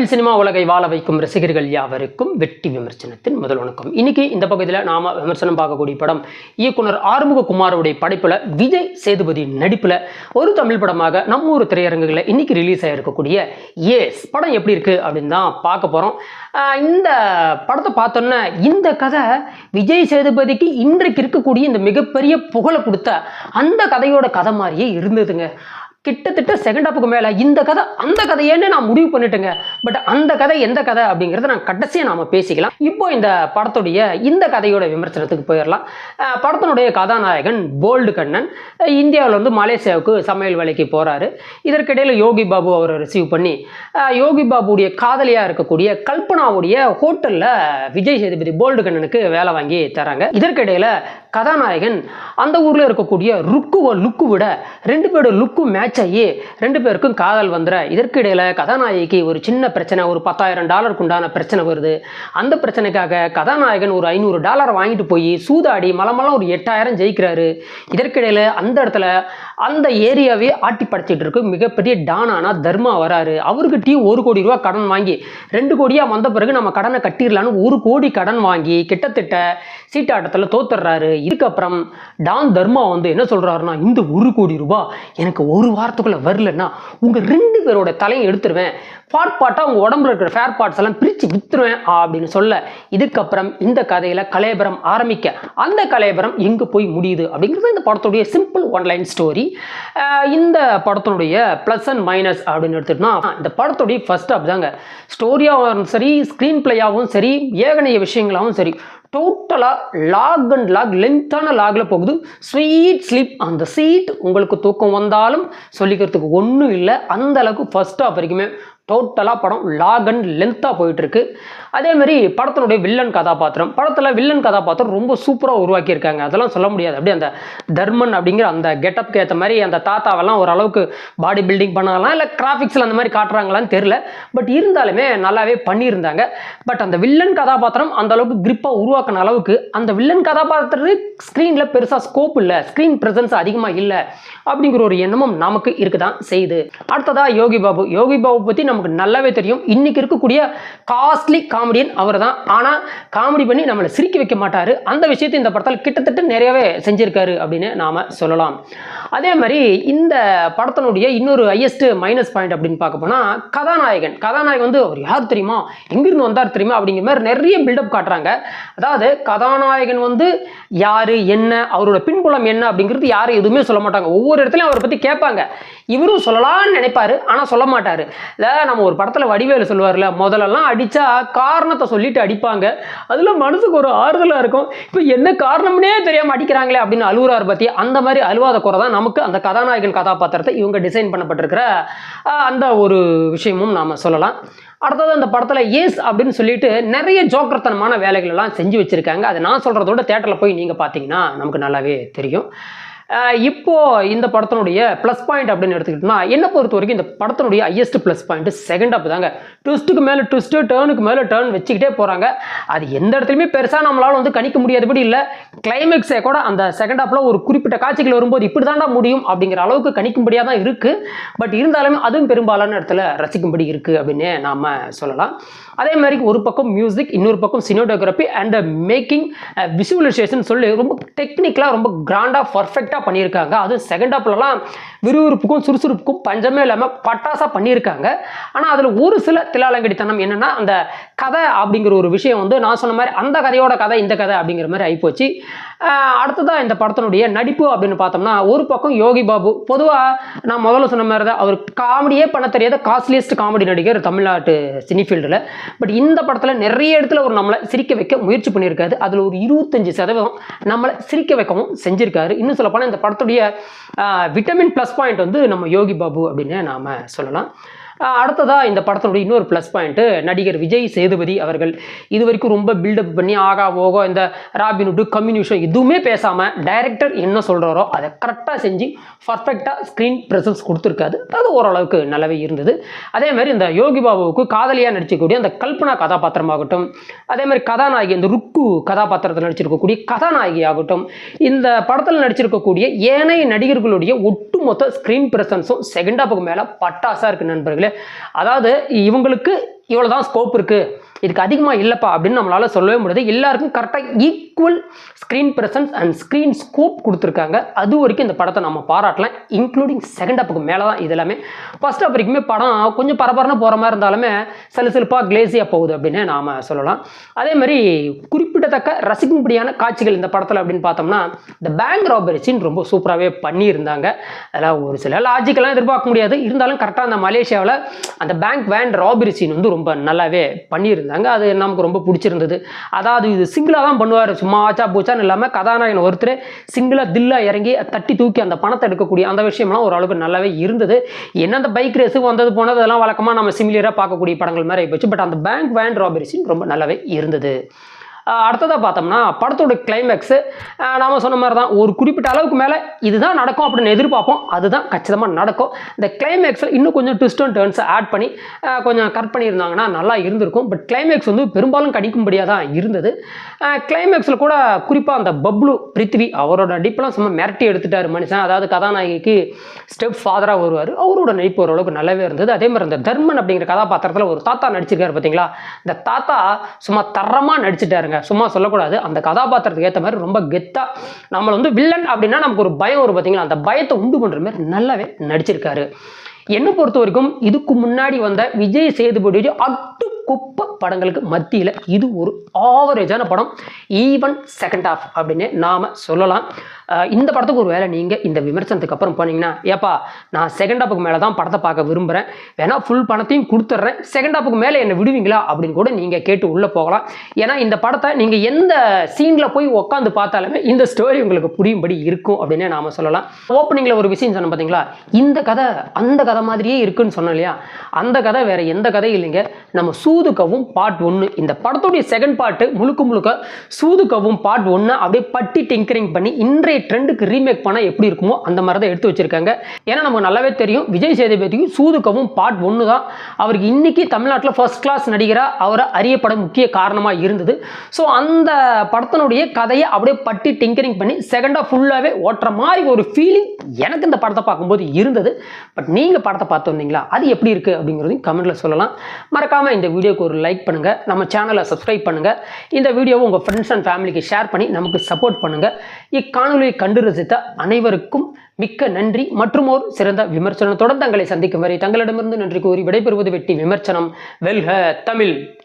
Tamil cinema உலகை வாழ வைக்கும் ரசிகர்கள் யாவருக்கும் வெட்டி விமர்சனத்தின் முதல் வணக்கம். இன்னைக்கு இந்த பகுதியில் நாம விமர்சனம் பார்க்கக்கூடிய படம் இயக்குனர் ஆறுமுக குமாரோடைய படைப்புல விஜய் சேதுபதி நடிப்புல ஒரு தமிழ் படமாக நம்ம ஊர் திரையரங்குகளில் இன்னைக்கு ரிலீஸ் ஆகிருக்கக்கூடிய ஏஸ் படம் எப்படி இருக்கு அப்படின்னு தான் பார்க்க போறோம். ஆஹ் இந்த படத்தை பார்த்தோன்னே இந்த கதை விஜய் சேதுபதிக்கு இன்றைக்கு இருக்கக்கூடிய இந்த மிகப்பெரிய புகழை கொடுத்த அந்த கதையோட கதை மாதிரியே இருந்ததுங்க. கிட்டத்தட்ட செகண்ட் ஹாப்புக்கு மேலே இந்த கதை அந்த கதையேன்னு நான் முடிவு பண்ணிட்டேங்க. பட் அந்த கதை எந்த கதை அப்படிங்கிறத நான் கடைசியாக நாம பேசிக்கலாம். இப்போ இந்த படத்துடைய இந்த கதையோட விமர்சனத்துக்கு போயிடலாம். படத்தினுடைய கதாநாயகன் போல்டு கண்ணன். இந்தியாவில் இந்தியாவுல மலேசியாவுக்கு சமையல் வேலைக்கு போகிறாரு இதற்கிடையில் யோகி பாபு அவரை ரிசீவ் பண்ணி யோகி பாபுடைய காதலியாக இருக்கக்கூடிய கல்பனாவுடைய ஹோட்டலில் விஜய் சேதுபதி போல்டு கண்ணனுக்கு வேலை வாங்கி தராங்க. இதற்கிடையில் கதாநாயகன் அந்த ஊரில் இருக்கக்கூடிய ருக்குவை லுக்கு விட ரெண்டு பேரோட லுக்கு மேட்ச் ஆகி ரெண்டு பேருக்கும் காதல் வந்துட இதற்கு கதாநாயகிக்கு ஒரு சின்ன பிரச்சனை ஒரு பத்தாயிரம் டாலருக்கு உண்டான பிரச்சனை வருது. அந்த பிரச்சனைக்காக கதாநாயகன் ஒரு ஐநூறு டாலர் வாங்கிட்டு போய் சூதாடி மலமலம் ஒரு எட்டாயிரம் ஜெயிக்கிறாரு. இதற்கிடையில அந்த இடத்துல அந்த ஏரியாவே ஆட்டி படைச்சிட்டு இருக்கு. மிகப்பெரிய டானானா தர்மா வராரு. அவர்கிட்டயும் ஒரு கோடி ரூபா கடன் வாங்கி ரெண்டு கோடியா வந்த பிறகு நம்ம கடனை கட்டிடலான்னு ஒரு கோடி கடன் வாங்கி கிட்டத்தட்ட சீட்டாட்டத்தில் தோத்துடுறாரு. இதுக்கப்புறம் டான் தர்மா வந்து என்ன சொல்றாருன்னா இந்த ஒரு கோடி ரூபா எனக்கு ஒரு வாரத்துக்குள்ள வரலன்னா உங்க ரெண்டு பேரோட தலையை எடுத்துருவேன். பார்ட் பார்ட்டாக உங்க உடம்புல இருக்கிற ஃபேர் பார்ட்ஸ் எல்லாம் பிரித்து வித்துருவேன் அப்படின்னு சொல்ல இதுக்கப்புறம் இந்த கதையில கலேபரம் ஆரம்பிக்க அந்த கலேபரம் எங்கே போய் முடியுது அப்படிங்கிறது இந்த படத்துடைய சிம்பிள் ஒன்லைன் ஸ்டோரி இந்த படத்தினுடைய ப்ளஸ் அண்ட் மைனஸ் அப்படின்னு எடுத்துட்டோம்னா இந்த படத்துடைய ஃபர்ஸ்ட் ஆஃப் தாங்க. ஸ்டோரியாகவும் சரி ஸ்க்ரீன் பிளேயாகவும் சரி ஏகனைய விஷயங்களாகவும் சரி டோட்டலாக லாக் அண்ட் லாக் லென்த்தான லாகில் போகுது. ஸ்வீட் ஸ்லீப் அந்த சீட் உங்களுக்கு தூக்கம் வந்தாலும் சொல்லிக்கிறதுக்கு ஒன்றும் இல்லை. அந்த அளவுக்கு ஃபர்ஸ்ட் ஹாப் வரைக்குமே டோட்டலாக படம் லாக் அண்ட் லென்த்தாக போயிட்டுருக்கு. அதே மாதிரி படத்தினுடைய வில்லன் கதாபாத்திரம். படத்தில் வில்லன் கதாபாத்திரம் ரொம்ப சூப்பராக உருவாக்கியிருக்காங்க. அதெல்லாம் சொல்ல முடியாது. அப்படியே அந்த தர்மன் அப்படிங்கிற அந்த கெட்டப்க்கு ஏற்ற மாதிரி அந்த தாத்தாவெல்லாம் ஓரளவுக்கு பாடி பில்டிங் பண்ணலாம் இல்லை கிராஃபிக்ஸில் அந்த மாதிரி காட்டுறாங்களான்னு தெரில பட் இருந்தாலுமே நல்லாவே பண்ணியிருந்தாங்க. பட் அந்த வில்லன் கதாபாத்திரம் அந்த அளவுக்கு கிரிப்பாக உருவாக்கின அளவுக்கு அந்த வில்லன் கதாபாத்திரத்துக்கு ஸ்க்ரீனில் பெருசாக ஸ்கோப் இல்லை. ஸ்க்ரீன் ப்ரெசன்ஸ் அதிகமாக இல்லை. அப்படிங்கிற ஒரு எண்ணமும் நமக்கு இருக்குதான் செய்யுது. அடுத்ததாக யோகி பாபு. யோகி பாபு பற்றி நம்ம நமக்கு நல்லாவே தெரியும். இன்னைக்கு இருக்கக்கூடிய காஸ்ட்லி காமெடியன் அவர் தான் ஆனால் காமெடி பண்ணி நம்மளை சிரிக்க வைக்க மாட்டார். அந்த விஷயத்தை இந்த படத்தில் கிட்டத்தட்ட நிறையவே செஞ்சுருக்காரு அப்படின்னு நாம் சொல்லலாம். அதே மாதிரி இந்த படத்தினுடைய இன்னொரு ஹையஸ்ட் மைனஸ் பாயிண்ட் அப்படின்னு பார்க்க போனால் கதாநாயகன். கதாநாயகன் வந்து அவர் யார் தெரியுமா? எங்கிருந்து வந்தார் தெரியுமா? அப்படிங்கிற மாதிரி நிறைய பில்டப் காட்டுறாங்க. அதாவது கதாநாயகன் வந்து யார் என்ன அவரோட பின்புலம் என்ன அப்படிங்கிறது யாரும் எதுவுமே சொல்ல மாட்டாங்க. ஒவ்வொரு இடத்துலையும் அவரை பற்றி கேட்பாங்க. இவரும் சொல்லலாம்னு நினைப்பாரு ஆனால் சொல்ல மாட்டார். இல்லை நம்ம ஒரு படத்தில் வடிவேலு சொல்லுவார்ல முதல்லலாம் அடித்தா காரணத்தை சொல்லிட்டு அடிப்பாங்க. அதில் மனசுக்கு ஒரு ஆறுதலாக இருக்கும். இப்போ என்ன காரணம்னே தெரியாமல் அடிக்கிறாங்களே அப்படின்னு அழுகுறார் பற்றி அந்த மாதிரி அழுவாத குறை தான் நமக்கு அந்த கதாநாயகன் கதாபாத்திரத்தை இவங்க டிசைன் பண்ணப்பட்டிருக்கிற அந்த ஒரு விஷயமும் நாம் சொல்லலாம். அடுத்தது அந்த படத்தில் ஏஸ் அப்படின்னு சொல்லிட்டு நிறைய ஜோக்கர்த்தனமான வேலைகள் எல்லாம் செஞ்சு வச்சுருக்காங்க. அதை நான் சொல்கிறதோட தேட்டரில் போய் நீங்கள் பார்த்தீங்கன்னா நமக்கு நல்லாவே தெரியும். இப்போ இந்த படத்தினுடைய ப்ளஸ் பாயிண்ட் அப்படின்னு எடுத்துக்கிட்டோம்னா என்னை பொறுத்த வரைக்கும் இந்த படத்தினுடைய highest plus point second half தாங்க. ட்விஸ்ட்டுக்கு மேலே ட்விஸ்ட்டு டேர்னுக்கு மேலே டேர்ன் வச்சுக்கிட்டே போகிறாங்க அது எந்த இடத்துலையுமே பெருசாக நம்மளால் வந்து கணிக்க முடியாதபடி இல்லை. கிளைமேக்ஸே கூட அந்த செகண்ட் ஆப்பில் ஒரு குறிப்பிட்ட காட்சிகள் வரும்போது இப்படி தாண்டா முடியும் அப்படிங்கிற அளவுக்கு கணிக்கும்படியாக தான் இருக்குது பட் இருந்தாலுமே அதுவும் பெரும்பாலான இடத்துல ரசிக்கும்படி இருக்குது அப்படின்னு நாம் சொல்லலாம். அதே மாதிரி ஒரு பக்கம் மியூசிக் இன்னொரு பக்கம் சினிமோட்டோகிராஃபி அண்ட் மேக்கிங் விஷுவலைசேஷன் சொல்லி ரொம்ப டெக்னிக்கலாக ரொம்ப கிராண்டாக பர்ஃபெக்டாக பண்ணியிருக்காங்க. அதுவும் செகண்ட் ஹாப்லலாம் விறுவிறுப்புக்கும் சுறுசுறுப்புக்கும் பஞ்சமே இல்லாமல் பட்டாசாக பண்ணியிருக்காங்க. ஆனால் அதில் ஒரு சில திலாலங்கடித்தனம் என்னென்னா அந்த கதை அப்படிங்கிற ஒரு விஷயம் வந்து நான் சொன்ன மாதிரி அந்த கதையோட கதை இந்த கதை அப்படிங்கிற மாதிரி ஆகிப்போச்சு அடுத்ததாக இந்த படத்தினுடைய நடிப்பு அப்படின்னு பார்த்தோம்னா ஒரு பக்கம் யோகி பாபு. பொதுவாக நான் முதல்ல சொன்ன மாதிரி தான் அவர் காமெடியே பண்ண தெரியாத காஸ்ட்லியஸ்ட் காமெடி நடிகர் தமிழ்நாட்டு சினி ஃபீல்டில். பட் இந்த படத்தில் நிறைய இடத்துல ஒரு நம்மளை சிரிக்க வைக்க முயற்சி பண்ணியிருக்காரு. அதில் ஒரு இருபத்தஞ்சு சதவீதம் நம்மளை சிரிக்க வைக்கவும் செஞ்சிருக்காரு. இன்னும் சொல்லப்போனால் இந்த படத்துடைய விட்டமின் ப்ளஸ் பாயிண்ட் வந்து நம்ம யோகி பாபு அப்படின்னு நாம் சொல்லலாம். அடுத்ததாக அடுத்ததா இந்த படத்தினுடைய இன்னொரு ப்ளஸ் பாயிண்ட்டு நடிகர் விஜய் சேதுபதி அவர்கள். இது வரைக்கும் ரொம்ப பில்டப் பண்ணி ஆகா ஓகோ இந்த ராபினுட்டு கம்யூனிஷன் எதுவுமே பேசாமல் டைரக்டர் என்ன சொல்கிறாரோ அதை கரெக்டாக செஞ்சு பர்ஃபெக்டாக ஸ்க்ரீன் ப்ரெசன்ஸ் கொடுத்துருக்காது அது ஓரளவுக்கு நல்லாவே இருந்தது. அதே மாதிரி இந்த யோகி பாபுவுக்கு காதலியாக நடிச்சக்கூடிய அந்த கல்பனா கதாபாத்திரமாகட்டும் அதே மாதிரி கதாநாயகி இந்த ருக்கு கதாபாத்திரத்தில் நடிச்சிருக்கக்கூடிய கதாநாயகி ஆகட்டும் இந்த படத்தில் நடிச்சிருக்கக்கூடிய ஏனைய நடிகர்களுடைய ஒட்டு ஒட்டுமொத்த ஸ்க்ரீன் பிரசன்ஸும் செகண்ட் ஹாப்புக்கு மேலே பட்டாசாக இருக்குது நண்பர்களே. அதாவது இவங்களுக்கு இவ்வளோ தான் ஸ்கோப் இருக்குது இதுக்கு அதிகமாக இல்லைப்பா அப்படின்னு நம்மளால் சொல்லவே முடியாது. எல்லாருக்கும் கரெக்டாக equal screen presence and screen scope கொடுத்துருக்காங்க. அது வரைக்கும் இந்த படத்தை நம்ம பாராட்டலாம். இன்க்ளூடிங் செகண்ட் ஹாப்புக்கு மேலே தான் இது எல்லாமே. ஃபர்ஸ்ட் ஹாப் வரைக்குமே படம் கொஞ்சம் பரபரன்னு போகிற மாதிரி இருந்தாலுமே சலுசலுப்பாக கிளேசியாக போகுது அப்படின்னு நாம் சொல்லலாம். அதே மாதிரி குறிப்பிடத்தக்க ரசிக்கும்படியான காட்சிகள் இந்த படத்தில் அப்படின்னு பார்த்தோம்னா இந்த பேங்க் ராபரி சீன் ரொம்ப சூப்பராகவே பண்ணியிருந்தாங்க. அதெல்லாம் ஒரு சில லாஜிக்கெல்லாம் எதிர்பார்க்க முடியாது. இருந்தாலும் கரெக்டாக அந்த மலேசியாவில் அந்த பேங்க் வேன் ராபரி சீன் வந்து ரொம்ப நல்லாவே பண்ணியிருந்தாங்க. அது நமக்கு ரொம்ப பிடிச்சிருந்தது. அதாவது இது சிங்கிளாக தான் பண்ணுவார். சும்மா ஆச்சா பூச்சான்னு இல்லாமல் கதாநாயகன் ஒருத்தர் சிங்கிளாக தில்லாக இறங்கி தட்டி தூக்கி அந்த பணத்தை எடுக்கக்கூடிய அந்த விஷயம்லாம் ஓரளவுக்கு நல்லாவே இருந்தது. என்ன அந்த பைக் ரேஸு வந்தது போனது அதெல்லாம் வழக்கமாக நம்ம சிமிலியராக பார்க்கக்கூடிய படங்கள் மாதிரி போச்சு. பட் அந்த பேங்க் வேன் ராபரி சீன் ரொம்ப நல்லாவே இருந்தது. அடுத்ததாக பார்த்தோம்னா படத்தோட கிளைமேக்ஸு நாம் சொன்ன மாதிரி தான் ஒரு குறிப்பிட்ட அளவுக்கு மேலே இதுதான் நடக்கும் அப்படின்னு எதிர்பார்ப்போம். அதுதான் கச்சிதமாக நடக்கும். இந்த கிளைமேக்ஸில் இன்னும் கொஞ்சம் ட்விஸ்ட் அண்ட் டேர்ன்ஸை ஆட் பண்ணி கொஞ்சம் கட் பண்ணியிருந்தாங்கன்னா நல்லா இருந்திருக்கும். பட் கிளைமேக்ஸ் வந்து பெரும்பாலும் கடிக்கும்படியாக தான் இருந்தது. கிளைமேக்ஸில் கூட குறிப்பாக அந்த பப்ளு பிருத்வி அவரோட நடிப்பெல்லாம் சும்மா மிரட்டி எடுத்துட்டார் மனுஷன். அதாவது கதாநாயகிக்கு ஸ்டெப் ஃபாதராக வருவார். அவரோட நடிப்பு ஓரளவுக்கு நல்லாவே இருந்தது. அதே மாதிரி அந்த தர்மன் அப்படிங்கிற கதாபாத்திரத்தில் ஒரு தாத்தா நடிச்சிருக்காரு பார்த்தீங்களா? இந்த தாத்தா சும்மா தரமாக நடிச்சிட்டாருங்க. சும்மா சொல்லக்கூடாது. அந்த கதாபாத்திரத்துக்கு ஏற்ற மாதிரி ரொம்ப கெத்தாக நம்மளை வந்து வில்லன் அப்படின்னா நமக்கு ஒரு பயம் வரும் பார்த்தீங்களா அந்த பயத்தை உண்டு பண்ணுற மாதிரி நல்லாவே நடிச்சிருக்காரு. என்னை பொறுத்த வரைக்கும் இதுக்கு முன்னாடி வந்த விஜய் சேதுபதி அட்டு குப்பை படங்களுக்கு மத்தியில் இது ஒரு ஆவரேஜான படம். ஈவன் செகண்ட் ஆஃப் அப்படின்னு நாம் சொல்லலாம். இந்த படத்துக்கு ஒரு வேளை நீங்கள் இந்த விமர்சனத்துக்கு அப்புறம் போனீங்கன்னா ஏப்பா நான் செகண்ட் ஹாப்புக்கு மேலே தான் படத்தை பார்க்க விரும்புகிறேன் வேணா ஃபுல் பணத்தையும் கொடுத்துட்றேன். செகண்ட் ஹாப்புக்கு மேலே என்னை விடுவீங்களா? அப்படின்னு கூட நீங்கள் கேட்டு உள்ளே போகலாம். ஏன்னா இந்த படத்தை நீங்கள் எந்த சீனில் போய் உட்காந்து பார்த்தாலுமே இந்த ஸ்டோரி உங்களுக்கு புரியும்படி இருக்கும் அப்படின்னே நாம் சொல்லலாம். ஓப்பனிங்கில் ஒரு விஷயம் சொன்னோம் பார்த்தீங்களா இந்த கதை அந்த கதை மாதிரியே இருக்குன்னு சொன்னோம் இல்லையா? அந்த கதை வேற எந்த கதையும் இல்லைங்க. நம்ம சூதுகவும் பார்ட் ஒன்று இந்த படத்துடைய செகண்ட் பார்ட்டு முழுக்க முழுக்க சூதுகவும் பார்ட் ஒன்று அப்படியே பட்டி டிங்கரிங் பண்ணி இன்றைய ட்ரெண்டுக்கு ரீமேக் பண்ணால் எப்படி இருக்குமோ அந்த மாதிரி தான் எடுத்து வச்சிருக்காங்க. ஏன்னா நமக்கு நல்லாவே தெரியும். விஜய் சேதுபதிக்கும் சூதுகவும் பார்ட் ஒன்று தான். அவருக்கு இன்னைக்கு தமிழ்நாட்டில் ஃபர்ஸ்ட் கிளாஸ் நடிகராக அவரை அறியப்பட முக்கிய காரணமாக இருந்தது. ஸோ அந்த படத்தினுடைய கதையை அப்படியே பட்டி டிங்கரிங் பண்ணி செகண்டாக ஃபுல்லாகவே ஓட்டுற மாதிரி ஒரு ஃபீலிங் எனக்கு இந்த படத்தை பார்க்கும்போது இருந்தது. பட் நீங்கள் படத்தை பார்த்து வந்தீங்களா? அது எப்படி இருக்குது அப்படிங்கிறதையும் கமெண்ட்டில் சொல்லலாம். மறக்காமல் இந்த வீடியோக்கு ஒரு லைக் பண்ணுங்கள் நம்ம சேனலை சப்ஸ்கிரைப் பண்ணுங்கள் இந்த வீடியோவை உங்கள் ஃப்ரெண்ட்ஸ் அண்ட் ஃபேமிலிக்கு ஷேர் பண்ணி நமக்கு சப்போர்ட் பண்ணுங்கள் இக்காணொலியை கண்டு ரசித்த அனைவருக்கும் மிக்க நன்றி மற்றும் ஒரு சிறந்த விமர்சனத்துடன் தங்களை சந்திக்கும் வரை தங்களிடமிருந்து நன்றி கூறி விடைபெறுவது வெட்டி விமர்சனம். வெல்க தமிழ்.